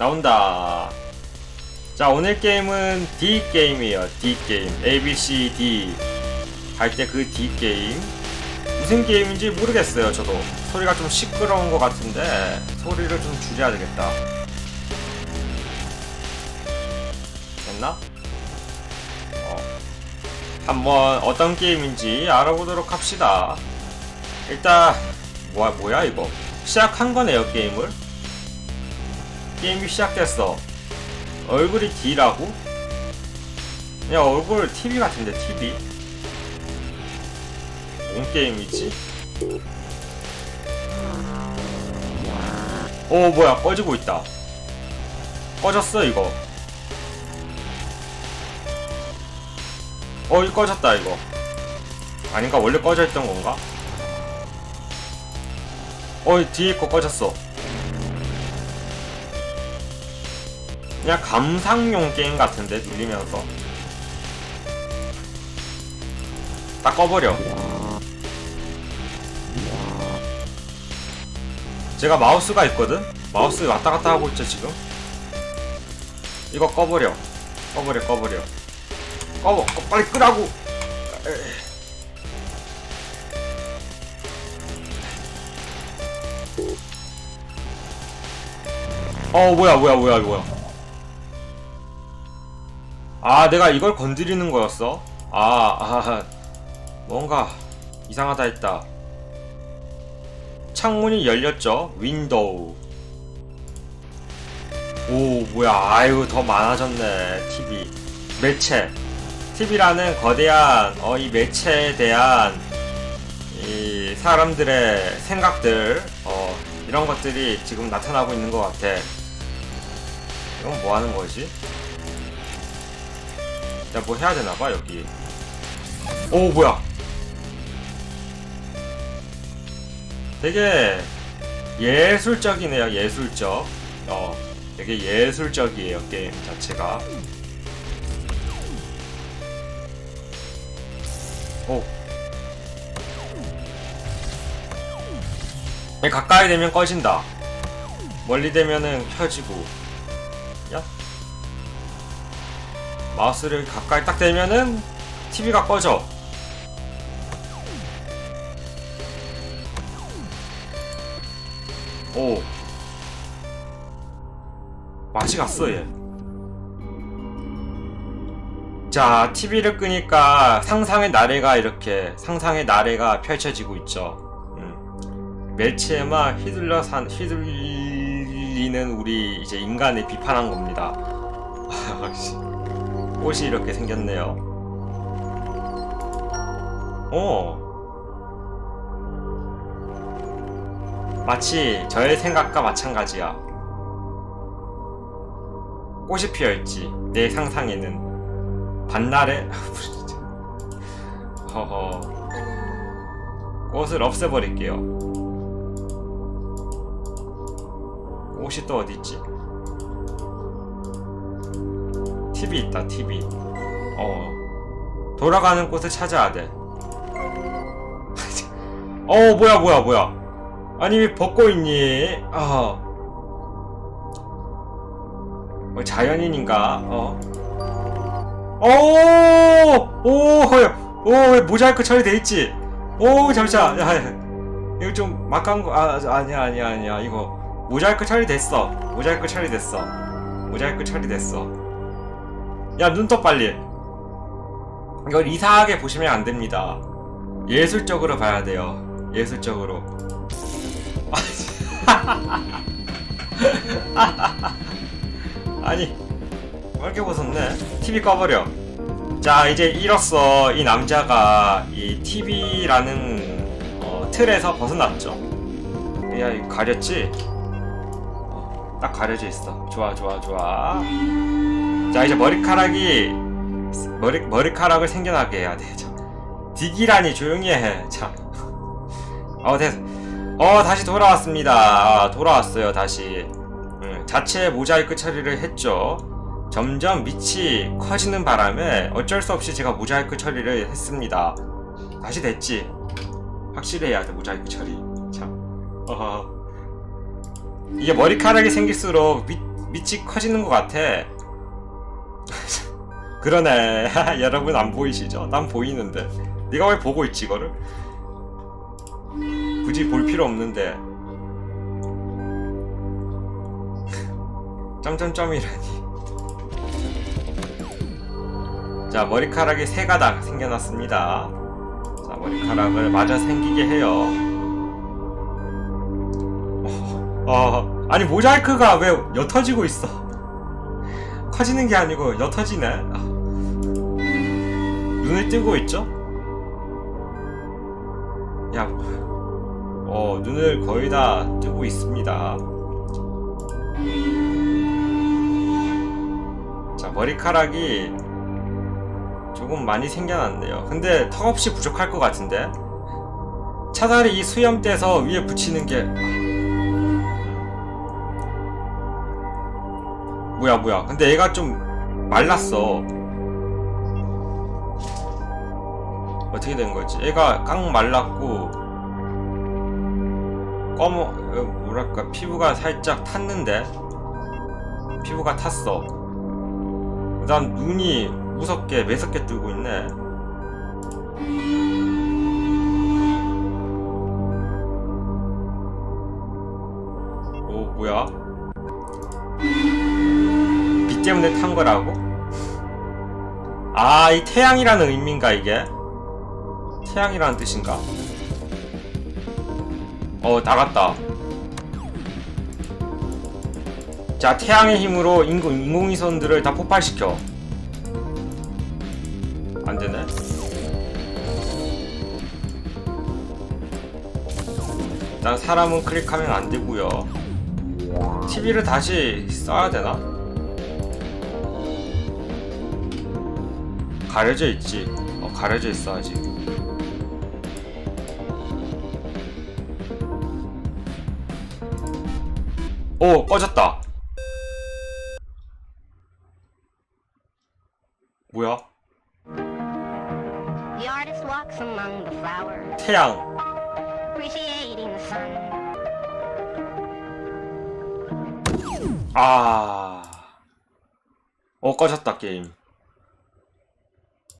나온다. 자, 오늘 게임은 D 게임이에요. D 게임. A, B, C, D. 할 때 그 D 게임. 무슨 게임인지 모르겠어요, 저도. 소리가 좀 시끄러운 것 같은데, 소리를 좀 줄여야 되겠다. 됐나? 어. 한번 어떤 게임인지 알아보도록 합시다. 일단, 뭐야, 뭐야, 이거. 시작한 거네요, 게임을. 게임이 시작됐어. 얼굴이 D라고? 그냥 얼굴 TV 같은데, TV? 뭔 게임이지? 오, 뭐야, 꺼지고 있다. 꺼졌어, 이거. 어, 이거 꺼졌다, 이거. 아닌가? 원래 꺼져 있던 건가? 어, 뒤에 거 꺼졌어. 그냥 감상용 게임 같은데 눌리면서. 딱 꺼버려. 제가 마우스가 있거든? 마우스 왔다 갔다 하고 있죠 지금? 이거 꺼버려. 꺼버려 꺼버려. 꺼, 꺼 빨리 끄라고. 어 뭐야 뭐야 뭐야 뭐야 아 내가 이걸 건드리는 거였어? 아, 아 뭔가 이상하다 했다. 창문이 열렸죠? 윈도우. 오 뭐야. 아유 더 많아졌네 TV 매체. TV라는 거대한 어, 이 매체에 대한 이 사람들의 생각들 어, 이런 것들이 지금 나타나고 있는 것 같아. 이건 뭐 하는 거지? 야, 뭐 해야 되나봐, 여기. 오, 뭐야. 되게 예술적이네요, 예술적. 어, 되게 예술적이에요, 게임 자체가. 오. 가까이 되면 꺼진다. 멀리 되면은 켜지고. 마우스를 가까이 딱 대면은 TV가 꺼져. 오. 맛이 갔어, 얘. 자, TV를 끄니까 상상의 나래가 이렇게, 상상의 나래가 펼쳐지고 있죠. 음. 매체에만 휘둘러 산, 휘둘리는 우리 이제 인간을 비판한 겁니다. 씨. 꽃이 이렇게 생겼네요. 오. 마치 저의 생각과 마찬가지야. 꽃이 피어있지. 내 상상에는. 반날에. 허허. 꽃을 없애버릴게요. 꽃이 또 어딨지? TV 있다 TV 어 돌아가는 곳을 찾아야 돼 어, 뭐야, 뭐야, 뭐야. 아니, 왜 벗고 있니? 어. 뭐, 자연인인가? 어. 오! 오! 오! 왜 모자이크 처리돼 있지? 오, 잠시만. 야, 야. 이거 좀 막간 거, 아, 아니야, 아니야, 아니야. 이거. 모자이크 처리됐어. 모자이크 처리됐어. 모자이크 처리됐어. 야, 눈떠 빨리. 이걸 이상하게 보시면 안 됩니다. 예술적으로 봐야 돼요. 예술적으로. 아니, 왜 이렇게 벗었네? TV 꺼버려. 자, 이제 이로써 이 남자가 이 TV라는 어, 틀에서 벗어났죠. 야, 이거 가렸지? 어, 딱 가려져 있어. 좋아, 좋아, 좋아. 자, 이제 머리카락이 머리 머리카락을 생겨나게 해야 돼. 자, 디기라니 조용히 해. 자, 어 됐. 어 다시 돌아왔습니다. 아, 돌아왔어요 다시. 음, 자체 모자이크 처리를 했죠. 점점 밑이 커지는 바람에 어쩔 수 없이 제가 모자이크 처리를 했습니다. 다시 됐지. 확실히 해야 돼 모자이크 처리. 자, 어허. 이게 머리카락이 생길수록 밑 밑이 커지는 것 같아. 그러네. 여러분 안 보이시죠? 난 보이는데. 네가 왜 보고 있지 이거를? 굳이 볼 필요 없는데. 점점점이라니. 자 머리카락이 세 가닥 생겨났습니다. 자 머리카락을 마저 생기게 해요. 어, 아니 모자이크가 왜 옅어지고 있어? 커지는 게 아니고 옅어지네. 아. 눈을 뜨고 있죠? 야, 어 눈을 거의 다 뜨고 있습니다. 자 머리카락이 조금 많이 생겨났네요. 근데 턱없이 부족할 것 같은데 차라리 이 수염 떼서 위에 붙이는 게 뭐야 뭐야 근데 얘가 좀 말랐어 어떻게 된 거지 얘가 깡 말랐고 검어 어, 뭐랄까 피부가 살짝 탔는데 피부가 탔어 그 다음 눈이 무섭게 매섭게 뜨고 있네 오 뭐야 빛 때문에 탄 거라고? 아, 이 태양이라는 의미인가, 이게? 태양이라는 뜻인가? 어, 나갔다. 자, 태양의 힘으로 인공, 인공위성들을 다 폭발시켜. 안 되네? 일단 사람은 클릭하면 안 되고요. TV를 다시 써야 되나? 가려져 있지. 어, 가려져 있어 아직. 오, 꺼졌다. 뭐야? 태양. 아. 어, 꺼졌다, 게임.